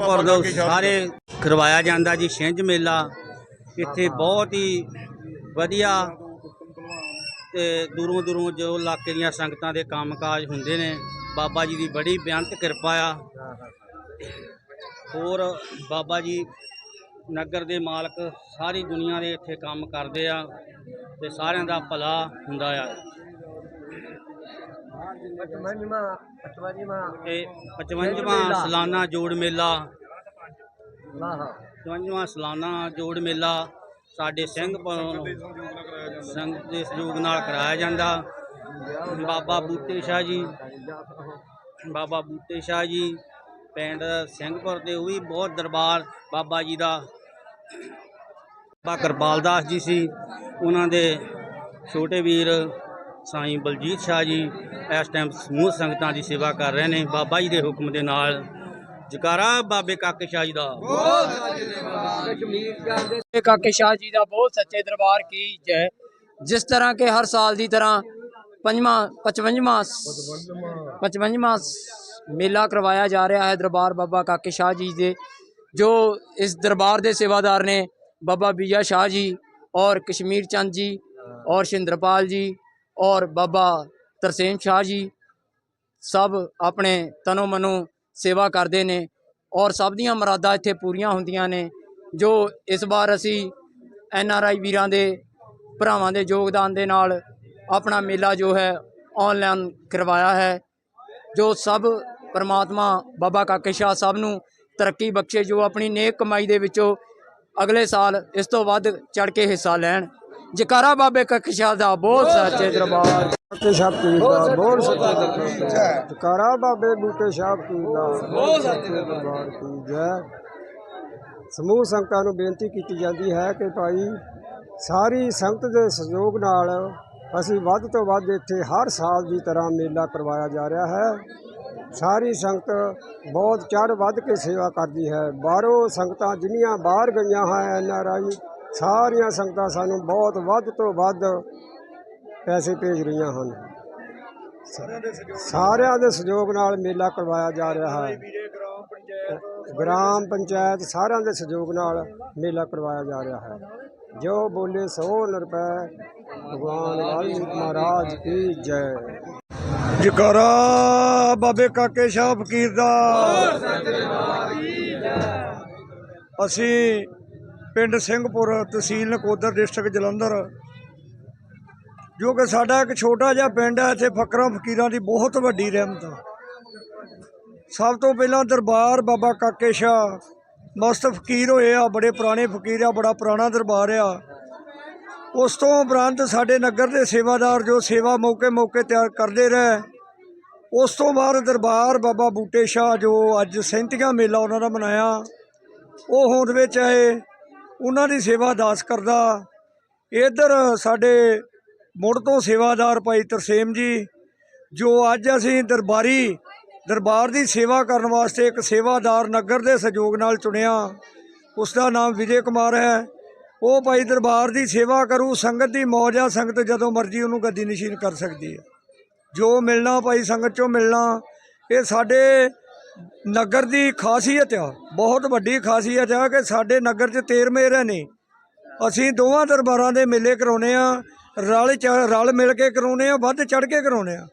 ਔਰ ਦੋ ਸਾਰੇ ਕਰਵਾਇਆ ਜਾਂਦਾ ਜੀ ਛਿੰਝ ਮੇਲਾ। ਇੱਥੇ ਬਹੁਤ ਹੀ ਵਧੀਆ ਤੇ ਦੂਰੋਂ ਦੂਰੋਂ ਜੋ ਇਲਾਕੇ ਦੀਆਂ ਸੰਗਤਾਂ ਦੇ ਕੰਮਕਾਜ ਹੁੰਦੇ ਨੇ ਬਾਬਾ ਜੀ ਦੀ ਬੜੀ ਬੇਅੰਤ ਕਿਰਪਾ ਆ। ਹੋਰ ਬਾਬਾ ਜੀ ਨਗਰ ਦੇ ਮਾਲਕ ਸਾਰੀ ਦੁਨੀਆ ਦੇ ਇੱਥੇ ਕੰਮ ਕਰਦੇ ਆ ਤੇ ਸਾਰਿਆਂ ਦਾ ਭਲਾ ਹੁੰਦਾ ਆ। ਇਹ 55ਵਾਂ ਸਾਲਾਨਾ ਜੋੜ ਮੇਲਾ ਲਾਹਾ 55ਵਾਂ ਸਾਲਾਨਾ ਜੋੜ ਮੇਲਾ ਸਾਡੇ ਸਿੰਘ ਸੰਘ ਦੇ ਸਹਿਯੋਗ ਨਾਲ ਕਰਾਇਆ ਜਾਂਦਾ ਬਾਬਾ ਬੂਟੇ ਸ਼ਾਹ ਜੀ ਬਾਬਾ ਬੂਟੇ ਸ਼ਾਹ ਜੀ ਪਿੰਡ ਸਿੰਘਪੁਰ ਦੇ ਉਹ ਵੀ ਬਹੁਤ ਦਰਬਾਰ ਬਾਬਾ ਜੀ ਦਾ ਬਾਬਾ ਕਿਰਪਾਲ ਦਾਸ ਜੀ ਸੀ ਉਹਨਾਂ ਦੇ ਛੋਟੇ ਵੀਰ ਸਾਈਂ ਬਲਜੀਤ ਸ਼ਾਹ ਜੀ ਇਸ ਟਾਈਮ ਸਮੂਹ ਸੰਗਤਾਂ ਦੀ ਸੇਵਾ ਕਰ ਰਹੇ ਨੇ। ਬਾਬਾ ਜੀ ਦੇ ਹੁਕਮ ਦੇ ਨਾਲ ਜਕਾਰਾ ਬਾਬੇ ਕਾਕੇ ਸ਼ਾਹ ਜੀ ਦਾ। ਕਸ਼ਮੀਰ ਜਾਂਦੇ ਕਾਕੇ ਸ਼ਾਹ ਜੀ ਦਾ ਬਹੁਤ ਸੱਚੇ ਦਰਬਾਰ ਕੀ ਜੈ। ਜਿਸ ਤਰ੍ਹਾਂ ਕਿ ਹਰ ਸਾਲ ਦੀ ਤਰ੍ਹਾਂ ਪੰਜਵਾਂ 55ਵਾਂ 55ਵਾਂ ਮੇਲਾ ਕਰਵਾਇਆ ਜਾ ਰਿਹਾ ਹੈ ਦਰਬਾਰ ਬਾਬਾ ਕਾਕੇ ਸ਼ਾਹ ਜੀ ਦੇ ਜੋ ਇਸ ਦਰਬਾਰ ਦੇ ਸੇਵਾਦਾਰ ਨੇ। ਬਾਬਾ ਬੀਜਾ ਸ਼ਾਹ ਜੀ ਔਰ ਕਸ਼ਮੀਰ ਚੰਦ ਜੀ ਔਰ ਸ਼ਿੰਦਰਪਾਲ ਜੀ ਔਰ ਬਾਬਾ ਤਰਸੇਮ ਸ਼ਾਹ ਜੀ ਸਭ ਆਪਣੇ ਤਨੋ ਮਨੋ ਸੇਵਾ ਕਰਦੇ ਨੇ ਔਰ ਸਭ ਦੀਆਂ ਮੁਰਾਦਾਂ ਇੱਥੇ ਪੂਰੀਆਂ ਹੁੰਦੀਆਂ ਨੇ, ਜੋ ਇਸ ਵਾਰ ਅਸੀਂ ਐਨ ਆਰ ਆਈ ਵੀਰਾਂ ਦੇ, ਭਰਾਵਾਂ ਦੇ ਯੋਗਦਾਨ ਦੇ ਨਾਲ ਆਪਣਾ ਮੇਲਾ ਜੋ ਹੈ ਆਨਲਾਈਨ ਕਰਵਾਇਆ ਹੈ, ਜੋ ਸਭ ਪਰਮਾਤਮਾ ਬਾਬਾ ਕਾਕੇ ਸ਼ਾਹ ਸਭ ਨੂੰ ਤਰੱਕੀ ਬਖਸ਼ੇ, ਜੋ ਆਪਣੀ ਨੇਕ ਕਮਾਈ ਦੇ ਵਿੱਚੋਂ ਅਗਲੇ ਸਾਲ ਇਸ ਤੋਂ ਵੱਧ ਚੜ ਕੇ ਹਿੱਸਾ ਲੈਣ। ਜਕਾਰਾ ਬਾਬੇ ਕਾਕੇ ਸ਼ਾਹ ਦਾ ਬਹੁਤ ਸੱਚੇ ਦਰਬਾਰ। ਬੂਟੇ ਸ਼ਾਹ ਪੀਰ ਦਾ ਬੋਲ ਸੱਚੇ ਦਰਬਾਰ। ਟਕਾਰਾ ਬਾਬੇ ਬੂਟੇ ਸ਼ਾਹ ਪੀਰ ਦਾ ਬੋਲ ਸੱਚੇ ਦਰਬਾਰ। ਕੀ ਜੈ। ਸਮੂਹ ਸੰਗਤਾਂ ਨੂੰ ਬੇਨਤੀ ਕੀਤੀ ਜਾਂਦੀ ਹੈ ਕਿ ਭਾਈ ਸਾਰੀ ਸੰਗਤ ਦੇ ਸਹਿਯੋਗ ਨਾਲ ਅਸੀਂ ਵੱਧ ਤੋਂ ਵੱਧ ਇੱਥੇ ਹਰ ਸਾਲ ਦੀ ਤਰ੍ਹਾਂ ਮੇਲਾ ਕਰਵਾਇਆ ਜਾ ਰਿਹਾ ਹੈ। ਸਾਰੀ ਸੰਗਤ ਬਹੁਤ ਚੜ੍ਹ ਵੱਧ ਕੇ ਸੇਵਾ ਕਰਦੀ ਹੈ। ਬਾਹਰੋਂ ਸੰਗਤਾਂ ਜਿੰਨੀਆਂ ਬਾਹਰ ਗਈਆਂ ਹੈ ਐਨ ਆਰ ਆਈ ਸਾਰੀਆਂ ਸੰਗਤਾਂ ਸਾਨੂੰ ਬਹੁਤ ਵੱਧ ਤੋਂ ਵੱਧ ਪੈਸੇ ਭੇਜ ਰਹੀਆਂ ਹਨ। ਸਾਰਿਆਂ ਦੇ ਸਹਿਯੋਗ ਨਾਲ ਮੇਲਾ ਕਰਵਾਇਆ ਜਾ ਰਿਹਾ ਹੈ। ਗ੍ਰਾਮ ਪੰਚਾਇਤ ਸਾਰਿਆਂ ਦੇ ਸਹਿਯੋਗ ਨਾਲ ਮੇਲਾ ਕਰਵਾਇਆ ਜਾ ਰਿਹਾ ਹੈ। ਜੋ ਬੋਲੇ ਸੋ ਰੁਪਏ ਭਗਵਾਨ ਵਾਲਮੀਕ ਮਹਾਰਾਜ ਕੀ ਜੈ। ਜਕਾਰਾ ਬਾਬੇ ਕਾਕੇ ਸ਼ਾਹ ਫਕੀਰ ਦਾ। ਅਸੀਂ ਪਿੰਡ ਸਿੰਘਪੁਰ ਤਹਿਸੀਲ ਨਕੋਦਰ ਡਿਸਟ੍ਰਿਕਟ ਜਲੰਧਰ। ਜੋ ਕਿ ਸਾਡਾ ਇੱਕ ਛੋਟਾ ਜਿਹਾ ਪਿੰਡ ਹੈ, ਇੱਥੇ ਫਕਰਾਂ ਫਕੀਰਾਂ ਦੀ ਬਹੁਤ ਵੱਡੀ ਰਹਿਮਤ ਆ। ਸਭ ਤੋਂ ਪਹਿਲਾਂ ਦਰਬਾਰ ਬਾਬਾ ਕਾਕੇ ਸ਼ਾਹ ਮਸਤ ਫਕੀਰ ਹੋਏ ਆ, ਬੜੇ ਪੁਰਾਣੇ ਫਕੀਰ ਆ, ਬੜਾ ਪੁਰਾਣਾ ਦਰਬਾਰ ਆ। ਉਸ ਤੋਂ ਉਪਰੰਤ ਸਾਡੇ ਨਗਰ ਦੇ ਸੇਵਾਦਾਰ ਜੋ ਸੇਵਾ ਮੌਕੇ ਮੌਕੇ ਤਿਆਰ ਕਰਦੇ ਰਹੇ, ਉਸ ਤੋਂ ਬਾਅਦ ਦਰਬਾਰ ਬਾਬਾ ਬੂਟੇ ਸ਼ਾਹ ਜੋ ਅੱਜ ਸੈਂਤੀਆਂ ਮੇਲਾ ਉਹਨਾਂ ਦਾ ਮਨਾਇਆ, ਉਹ ਹੋਂਦ ਵਿੱਚ ਆਏ। ਉਹਨਾਂ ਦੀ ਸੇਵਾ ਦਾਸ ਕਰਦਾ। ਇਧਰ ਸਾਡੇ ਮੁੜ ਤੋਂ ਸੇਵਾਦਾਰ ਭਾਈ ਤਰਸੇਮ ਜੀ, ਜੋ ਅੱਜ ਅਸੀਂ ਦਰਬਾਰੀ, ਦਰਬਾਰ ਦੀ ਸੇਵਾ ਕਰਨ ਵਾਸਤੇ ਇੱਕ ਸੇਵਾਦਾਰ ਨਗਰ ਦੇ ਸਹਿਯੋਗ ਨਾਲ ਚੁਣਿਆ। ਉਸ ਦਾ ਨਾਮ ਵਿਜੇ ਕੁਮਾਰ ਹੈ। ਉਹ ਭਾਈ ਦਰਬਾਰ ਦੀ ਸੇਵਾ ਕਰੂ, ਸੰਗਤ ਦੀ ਮੌਜ ਆ, ਸੰਗਤ ਜਦੋਂ ਮਰਜ਼ੀ ਉਹਨੂੰ ਗੱਦੀ ਨਸ਼ੀਨ ਕਰ ਸਕਦੀ ਹੈ। ਜੋ ਮਿਲਣਾ ਭਾਈ, ਸੰਗਤ ਚੋਂ ਮਿਲਣਾ। ਇਹ ਸਾਡੇ ਨਗਰ ਦੀ ਖਾਸੀਅਤ ਆ, ਬਹੁਤ ਵੱਡੀ ਖਾਸੀਅਤ ਆ ਕਿ ਸਾਡੇ ਨਗਰ 'ਚ ਤੇਰ ਮੇਰ ਨੇ ਅਸੀਂ ਦੋਵਾਂ ਦਰਬਾਰਾਂ ਦੇ ਮੇਲੇ ਕਰਾਉਨੇ ਆ ਰਲ ਚ- ਰਲ ਮਿਲ ਕੇ ਕਰਾਉਨੇ ਆ ਵੱਧ ਚੜ ਕੇ ਕਰਾਉਨੇ ਆ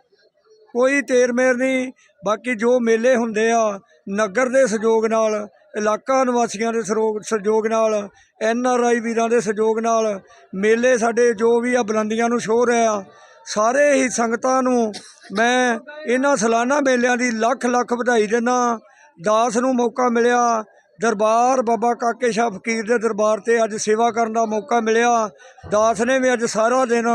ਕੋਈ ਤੇਰ ਮੇਰ ਨਹੀਂ, ਬਾਕੀ ਜੋ ਮੇਲੇ ਹੁੰਦੇ ਆ, ਨਗਰ ਦੇ ਸਹਿਯੋਗ ਨਾਲ, ਇਲਾਕਾ ਨਿਵਾਸੀਆਂ ਦੇ ਸਰੋਗ- ਸਹਿਯੋਗ ਨਾਲ, ਐਨ ਆਰ ਆਈ ਵੀਰਾਂ ਦੇ ਸਹਿਯੋਗ ਨਾਲ, ਮੇਲੇ ਸਾਡੇ ਜੋ ਵੀ ਆ, ਬੁਲੰਦੀਆਂ ਨੂੰ ਸ਼ੋਅ ਆ ਸਾਰੇ ਹੀ ਸੰਗਤਾਂ ਨੂੰ ਮੈਂ ਇਹਨਾਂ ਸਾਲਾਨਾ ਮੇਲਿਆਂ ਦੀ ਲੱਖ ਲੱਖ ਵਧਾਈ ਦਿੰਦਾ ਦਾਸ ਨੂੰ ਮੌਕਾ ਮਿਲਿਆ। ਦਰਬਾਰ ਬਾਬਾ ਕਾਕੇ ਸ਼ਾਹ ਫਕੀਰ ਦੇ ਦਰਬਾਰ ਤੇ ਅੱਜ ਸੇਵਾ ਕਰਨ ਦਾ ਮੌਕਾ ਮਿਲਿਆ। ਦਾਸ ਨੇ ਵੀ ਅੱਜ ਸਾਰਾ ਦਿਨ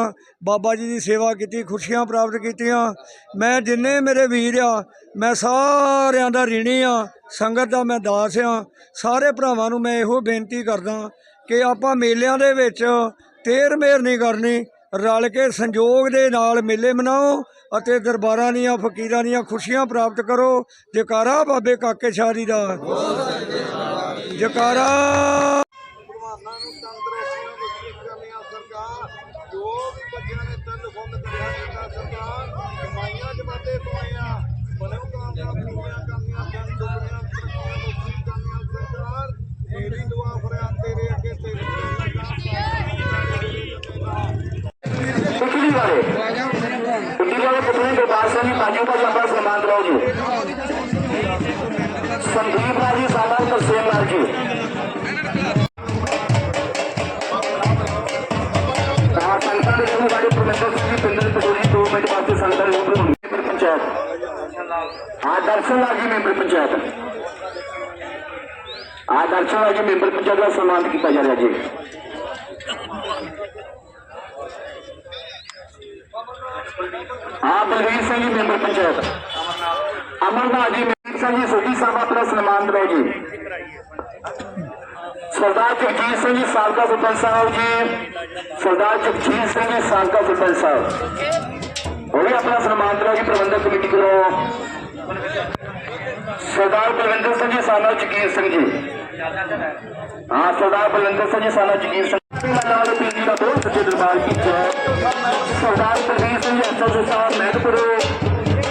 ਬਾਬਾ ਜੀ ਦੀ ਸੇਵਾ ਕੀਤੀ, ਖੁਸ਼ੀਆਂ ਪ੍ਰਾਪਤ ਕੀਤੀਆਂ। ਮੈਂ ਜਿੰਨੇ ਮੇਰੇ ਵੀਰ ਆ, ਮੈਂ ਸਾਰਿਆਂ ਦਾ ਰੀਣੀ ਆ, ਸੰਗਤ ਦਾ ਮੈਂ ਦਾਸ ਆ। ਸਾਰੇ ਭਰਾਵਾਂ ਨੂੰ ਮੈਂ ਇਹੋ ਬੇਨਤੀ ਕਰਦਾ ਕਿ ਆਪਾਂ ਮੇਲਿਆਂ ਦੇ ਵਿੱਚ ਤੇਰ ਮੇਰ ਨਹੀਂ ਕਰਨੀ ਰਲ ਕੇ ਸੰਜੋਗ ਦੇ ਨਾਲ ਮੇਲੇ ਮਨਾਓ ਅਤੇ ਦਰਬਾਰਾਂ ਦੀਆਂ, ਫਕੀਰਾਂ ਦੀਆਂ ਖੁਸ਼ੀਆਂ ਪ੍ਰਾਪਤ ਕਰੋ। ਜਕਾਰਾ ਬਾਬੇ ਕਾਕੇ ਸ਼ਾਹ ਜੀ ਦਾ। ਜਕਾਰਾ। आगे का जंबा समान रहो जी। संदीप राज़ी सामान तो तरसेम राज़ी हाँ, हाँ, दर्शन लागी मैंबर पंचायत। आ दर्शन मैंबर पंचायत का सम्मान किया जा रहा जी? ਜੀ ਮੈਂਬਰ ਪੰਚਾਇਤ ਦਾ ਸਨਮਾਨ ਕੀਤਾ ਜਾ ਰਿਹਾ ਜੀ ਆ ਬਲਵੀਰ ਸਿੰਘ ਜੀ ਮੈਂਬਰ ਪੰਚਾਇਤ ਅਮਰਨਾਥ ਜੀ ਮੀਰ ਸਿੰਘ ਜੀ ਸੋਢੀ ਸਾਹਿਬ ਆਪਣਾ ਸਨਮਾਨ ਦਿਵਾਓ ਜੀ ਸਰਦਾਰ ਜਗਜੀਤ ਸਿੰਘ ਜੀ ਸਾਬਕਾ ਸਰਪੰਚ ਸਾਹਿਬ ਜੀ ਸਰਦਾਰ ਜਗਜੀਤ ਸਿੰਘ ਜੀ ਸਾਬਕਾ ਸਰਪੰਚ ਸਾਹਿਬ ਉਹ ਵੀ ਆਪਣਾ ਸਨਮਾਨ ਦਿਵਾਓ ਜੀ ਪ੍ਰਬੰਧਕ ਕਮੇਟੀ ਕੋਲੋਂ ਸਰਦਾਰ ਬਲਵਿੰਦਰ ਸਿੰਘ ਜੀ ਸਾਨਾ ਜਗੀਰ ਸਿੰਘ ਜੀ ਹਾਂ ਸਰਦਾਰ ਬਲਵਿੰਦਰ ਸਿੰਘ ਜੀ ਦਾ ਜੈ ਸਰਦਾਰ ਪ੍ਰਵੀਰ ਸਿੰਘ ਐਸਐਸਓ ਸਾਹਿਬ ਮਹਿਤਪੁਰੇ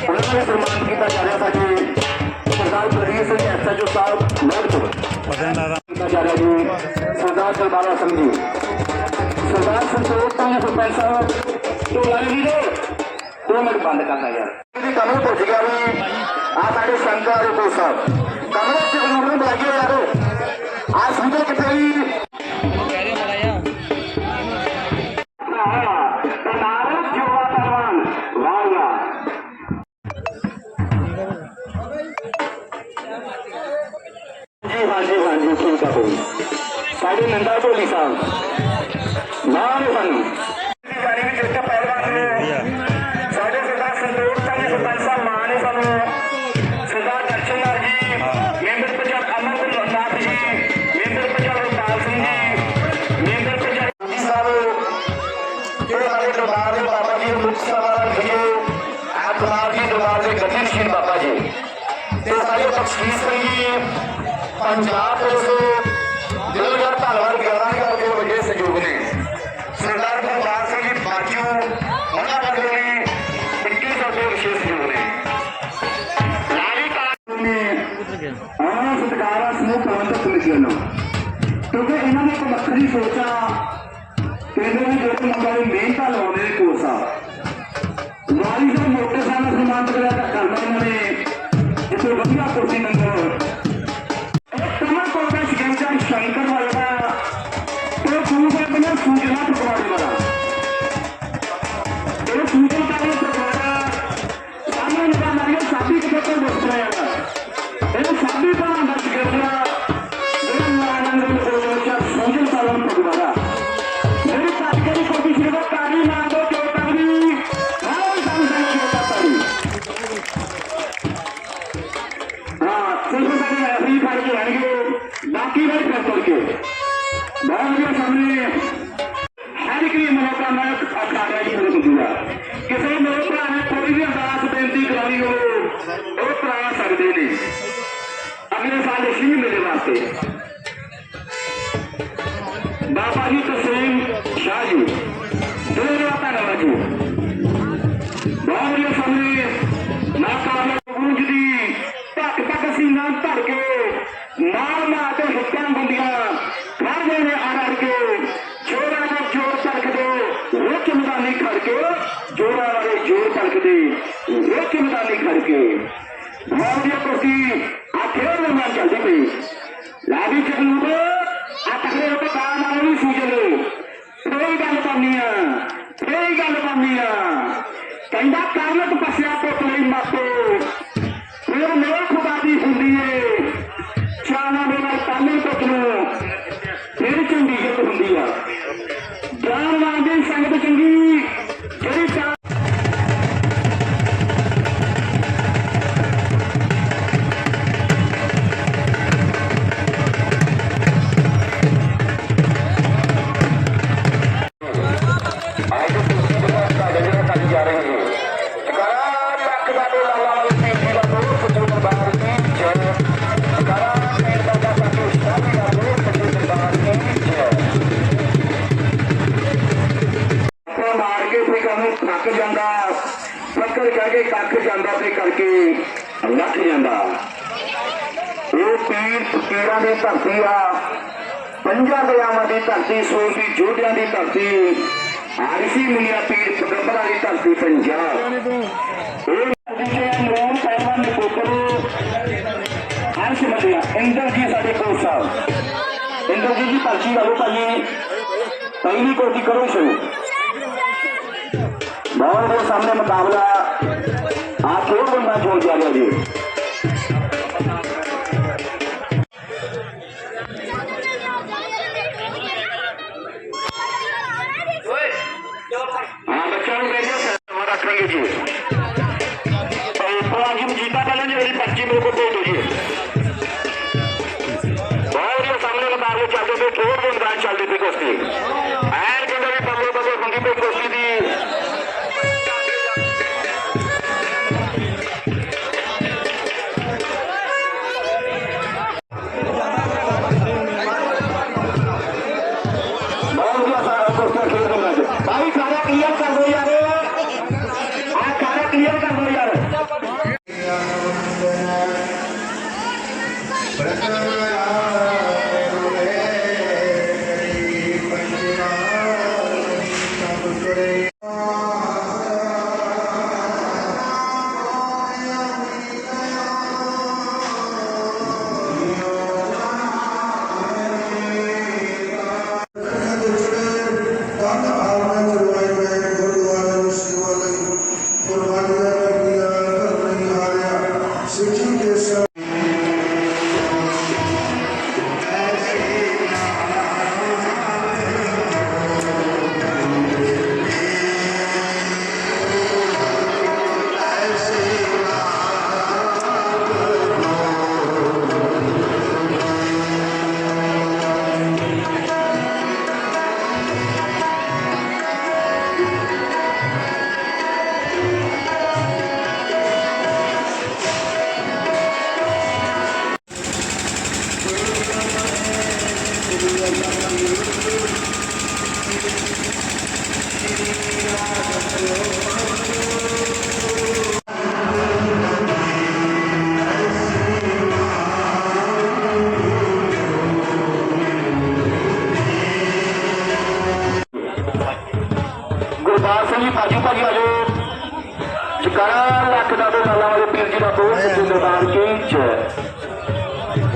ਉਹਨਾਂ ਨੂੰ ਸਨਮਾਨ ਕੀਤਾ ਜਾ ਰਿਹਾ ਸਾਡੇ ਸਰਦਾਰ ਪ੍ਰਵੀਰ ਸਿੰਘ ਐਸਐਸਓ ਸਾਹਿਬ ਮਹਿਤਪੁਰ ਕੀਤਾ ਜਾ ਰਿਹਾ ਜੀ। ਸਰਦਾਰ ਦਰਬਾਰਾ ਸਿੰਘ ਜੀ। ਸਰਦਾਰ ਸੰਤੋਖ ਸਿੰਘ ਸਰਪੰਚ ਸਾਹਿਬ ਤੋਂ ਲਾਈ ਵੀਰੇ ਦੋ। ਮਿੰਟ ਬੰਦ ਕਰਨਾ ਯਾਰ। ਇਹਦੀ ਕਮੀ ਪੁੱਛ ਗਿਆ ਵੀ ਆ ਸਾਡੇ ਸ਼ੰਕਰ ਰੂਪੋ ਸਾਹਿਬ ਕਮਰੇ ਚ ਨੂੰ ਨੂੰ ਬੁਲਾਈਏ ਯਾਰੋ। ਆ ਸੁਣਦੇ ਕਿੱਥੇ ਜੀ ਹਾਂਜੀ ਹਾਂਜੀ ਠੀਕ ਆ ਕੋਈ ਸਾਡੇ ਨੰਦਾ ਢੋਲੀ ਸਾਹਿਬ। ਨਾਮ ਹਨ ਗਾੜੀ ਵੀ ਬਖਸ਼ੀਸ਼ ਸਿੰਘ ਜੀ ਪੰਜਾਬ ਪੁਲਿਸ ਦਿਲੋਂ ਧੰਨਵਾਦ ਗਿਆਰਾਂ ਕਰਕੇ ਵੱਡੇ ਸਹਿਯੋਗ ਨੇ। ਸਰਦਾਰ ਗੁਰਦਾਸ ਸਿੰਘ ਜੀ ਬਾਜੂ ਉਹਨਾਂ ਦਾ ਵੀ 21 ਦੇ ਵਿਸ਼ੇਸ਼ ਸਹਿਯੋਗ ਨੇ। ਲਾਲੀ ਕਾਨੂੰਨ ਨੇ ਉਹਨਾਂ ਸਤਿਕਾਰਾ ਸਮੂਹ ਪ੍ਰਬੰਧਕ ਕਮੇਟੀ ਵੱਲੋਂ ਕਿਉਂਕਿ ਇਹਨਾਂ ਨੇ ਇੱਕ ਵੱਖਰੀ ਸੋਚਾ, ਕਹਿੰਦੇ ਵੀ ਜਿਹੜੇ ਮੁੰਡਾ ਦੀ ਮਿਹਨਤ ਲਾਉਂਦੇ ਨੇ ਕੋਸਾ। ਵਾਰੀ ਸਾਹਿਬ ਮੋਟਰਸਾਈਕਲ ਨਾਲ ਸਨਮਾਨਿਤ ਕਰਿਆ ਤਾਂ ਕਰਨਾ ਇਹਨਾਂ ਨੇ ਜਿੱਥੇ ਵਧੀਆ ਅਗਲੇ ਮੇਰੇ ਵਾਸਤੇ। ਬਾਬਾ ਜੀ ਤਸੀਮ ਸ਼ਾਹ ਜੀ ਦੋ ਰਾਤਾਂ ਦਾ ਜੀ। ਬਹੁਤ ਸਾਹਮਣੇ ਨਾ ਕਾਮਨਾ ਦੀ ਧੱਕ ਧੱਕ ਸੀਨਾ ਧੜ ਕੇ ਨਾਲ ਮਾਰ ਕੇ ਹੁੱਕਾਂ ਬੰਦੀਆਂ ਖੜਦੇ ਨੇ ਅੜ ਅੜ ਕੇ। ਜੋਰਾਂ ਦਾ ਜੋਰ ਤੜਕਦੇ ਰੁੱਖ ਮੈਦਾਨੀ ਖੜ ਕੇ, ਜੋਰਾਂ ਵਾਲੇ ਜੋਰ ਤੜਕਦੇ ਰੁੱਖ ਮੈਦਾਨੀ ਖੜ ਕੇ। ਬਹੁਤ ਵਧੀਆ ਕੁਰਸੀ ਆ ਖੇਡ ਦੇ ਨਾਲ ਚੱਲਦੀ ਪਈ ਲਾਗੀ ਚਕਲੂ ਆ ਤਕੜੇ ਉੱਤੇ ਕਾਰ ਨਾਲ ਵੀ ਸੂਜਲ ਕੋਈ ਗੱਲ ਕਰਨੀ ਆ ਕੋਈ ਗੱਲ ਕਰਨੀ ਆ ਕਹਿੰਦਾ ਕਰ ਲੈ ਤਪੱਸਿਆ ਪੁੱਤ ਲਈ ਮਾਪੇ ਫਿਰ ਜਾਂਦਾ ਲੱਥ ਜਾਂਦਾ। ਇਹ ਪੀਰ ਫਕੀਰਾਂ ਦੀ ਧਰਤੀ ਆ, ਪੰਜਾਂ ਦਰਿਆਵਾਂ ਦੀ ਧਰਤੀ ਸੂਰਬੀ ਜੋਧਿਆਂ ਦੀ ਧਰਤੀ, ਆਰਸੀ ਮੁਨੀਆ ਪੀਰ ਪਗੰਬਰਾਂ ਦੀ ਧਰਤੀ ਪੰਜਾਬ ਇਹ ਜਿਹੜੇ ਅਮਰੋਨ ਪਹਿਲਵਾਨ ਦੇ ਪੁੱਤਰ ਹਰਸ਼ ਇੰਦਰਜੀਤ ਸਾਡੇ ਕੋਚ ਸਾਹਿਬ। ਇੰਦਰਜੀਤ ਜੀ ਪਰਚੀ ਲਾਓ ਭਾਈ, ਪਹਿਲੀ ਕੋਟੀ ਕਰੋ ਸ਼ੁਰੂ। ਬਹੁਤ ਦੇ ਸਾਹਮਣੇ ਮੁਕਾਬਲਾ। ਬੰਦਾ ਚੋਣ ਜਾ ਰਿਹਾ ਜੀ ਹਾਂ ਬੱਚਿਆਂ ਨੂੰ ਕਹਿੰਦੇ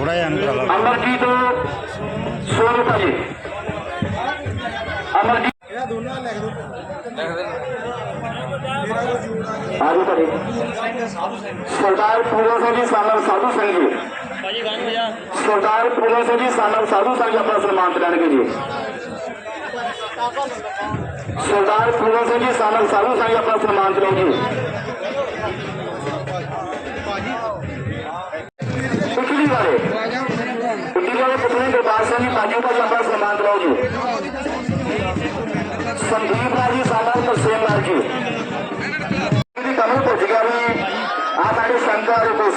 ਥੋੜਾ ਜਿਹਾ ਅੰਦਰ ਲਾ ਅਮਰਜੀਤ ਸੋਨ ਭਾਜੀ ਅਮਰਜੀਤ ਆਜੋ ਭਾਜੀ। ਸਰਦਾਰ ਪੂਰਨ ਸਿੰਘ ਜੀ ਸਾਨਵ ਸਾਧੂ ਸਿੰਘ ਜੀ। ਸਰਦਾਰ ਪੂਰਨ ਸਿੰਘ ਜੀ ਸਾਨਵ ਸਾਧੂ ਸਿੰਘ ਜੀ ਆਪਣਾ ਸਨਮਾਨ ਕਰਨਗੇ ਜੀ। ਸਰਦਾਰ ਪੂਰਨ ਸਿੰਘ ਜੀ ਸਾਨਵ ਸਾਧੂ ਸਿੰਘ ਜੀ ਆਪਣਾ ਸਨਮਾਨ ਕਰਨਗੇ ਸੰਦੀਪ ਰਾਜ ਜੀ ਸਾਡਾ ਤਰਸੇਮ ਲਾਲ ਜੀ ਜੀ ਕਮਲ ਪੁੱਜ ਗਿਆ ਵੀ ਆ ਸਾਡੇ ਸੰਤਾਂ ਦੇ ਕੋਲ